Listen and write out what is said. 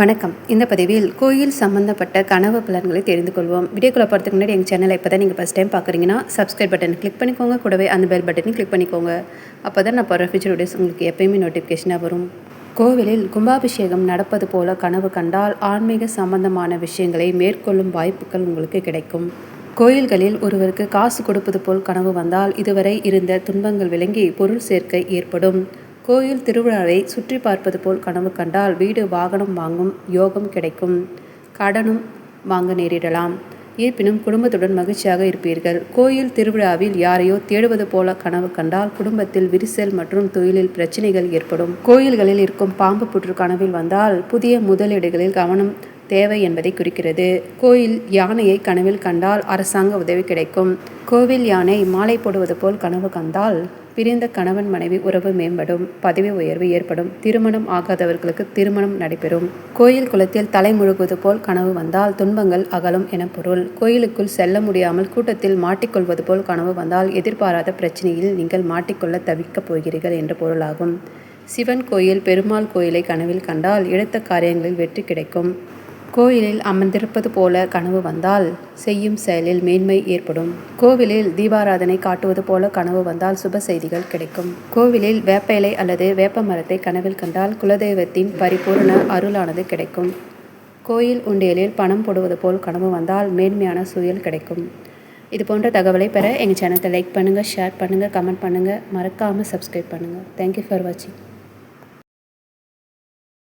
வணக்கம். இந்த பதிவில் கோயில் சம்பந்தப்பட்ட கனவு பலன்களை தெரிந்து கொள்வோம். வீடியோக்குள்ள போகிறதுக்கு முன்னாடி எங்கள் சேனலை இப்போ தான் நீங்கள் ஃபஸ்ட் டைம் பார்க்குறீங்கன்னா சப்ஸ்கிரைப் பட்டன் கிளிக் பண்ணிக்கோங்க. கூடவே அந்த பெல் பட்டனையும் கிளிக் பண்ணிக்கோங்க. அப்போ தான் நான் போகிற ஃபியூச்சர் வீடியோஸ் உங்களுக்கு எப்பயுமே நோட்டிஃபிகேஷனாக வரும். கோவிலில் கும்பாபிஷேகம் நடப்பது போல கனவு கண்டால் ஆன்மீக சம்பந்தமான விஷயங்களை மேற்கொள்ளும் வாய்ப்புகள் உங்களுக்கு கிடைக்கும். கோயில்களில் ஒருவருக்கு காசு கொடுப்பது போல் கனவு வந்தால் இதுவரை இருந்த துன்பங்கள் விளங்கி பொருள் சேர்க்கை ஏற்படும். கோயில் திருவிழாவை சுற்றி பார்ப்பது போல் கனவு கண்டால் வீடு வாகனம் வாங்கும் யோகம் கிடைக்கும். கடனும் வாங்க நேரிடலாம். இருப்பினும் குடும்பத்துடன் மகிழ்ச்சியாக இருப்பீர்கள். கோயில் திருவிழாவில் யாரையோ தேடுவது போல கனவு கண்டால் குடும்பத்தில் விரிசல் மற்றும் தொழிலில் பிரச்சனைகள் ஏற்படும். கோயில்களில் இருக்கும் பாம்பு புற்று கனவில் வந்தால் புதிய முதலீடுகளில் கவனம் தேவை என்பதை குறிக்கிறது. கோயில் யானையை கனவில் கண்டால் அரசாங்க உதவி கிடைக்கும். கோவில் யானை மாலை போடுவது போல் கனவு கண்டால் பிரிந்த கணவன் மனைவி உறவு மேம்படும் பதவி உயர்வு ஏற்படும் திருமணம் ஆகாதவர்களுக்கு திருமணம் நடைபெறும். கோயில் குளத்தில் தலை முழுகுவது போல் கனவு வந்தால் துன்பங்கள் அகலும் என பொருள். கோயிலுக்குள் செல்ல முடியாமல் கூட்டத்தில் மாட்டிக்கொள்வது போல் கனவு வந்தால் எதிர்பாராத பிரச்சனையில் நீங்கள் மாட்டிக்கொள்ள தவிக்கப் போகிறீர்கள் என்ற பொருளாகும். சிவன் கோயில் பெருமாள் கோயிலை கனவில் கண்டால் எடுத்த காரியங்களில் வெற்றி கிடைக்கும். கோயிலில் அமர்ந்திருப்பது போல கனவு வந்தால் செய்யும் செயலில் மேன்மை ஏற்படும். கோவிலில் தீபாராதனை காட்டுவது போல கனவு வந்தால் சுப செய்திகள் கிடைக்கும். கோவிலில் வேப்ப இலை அல்லது வேப்ப மரத்தை கனவில் கண்டால் குலதெய்வத்தின் பரிபூர்ண அருளானது கிடைக்கும். கோயில் உண்டியலில் பணம் போடுவது போல் கனவு வந்தால் மேன்மையான சுயல் கிடைக்கும். இது போன்ற தகவலை பெற எங்கள் சேனத்தை லைக் பண்ணுங்கள் ஷேர் பண்ணுங்கள் கமெண்ட் பண்ணுங்கள் மறக்காமல் சப்ஸ்கிரைப் பண்ணுங்கள் தேங்க்யூ ஃபார் வாட்சிங்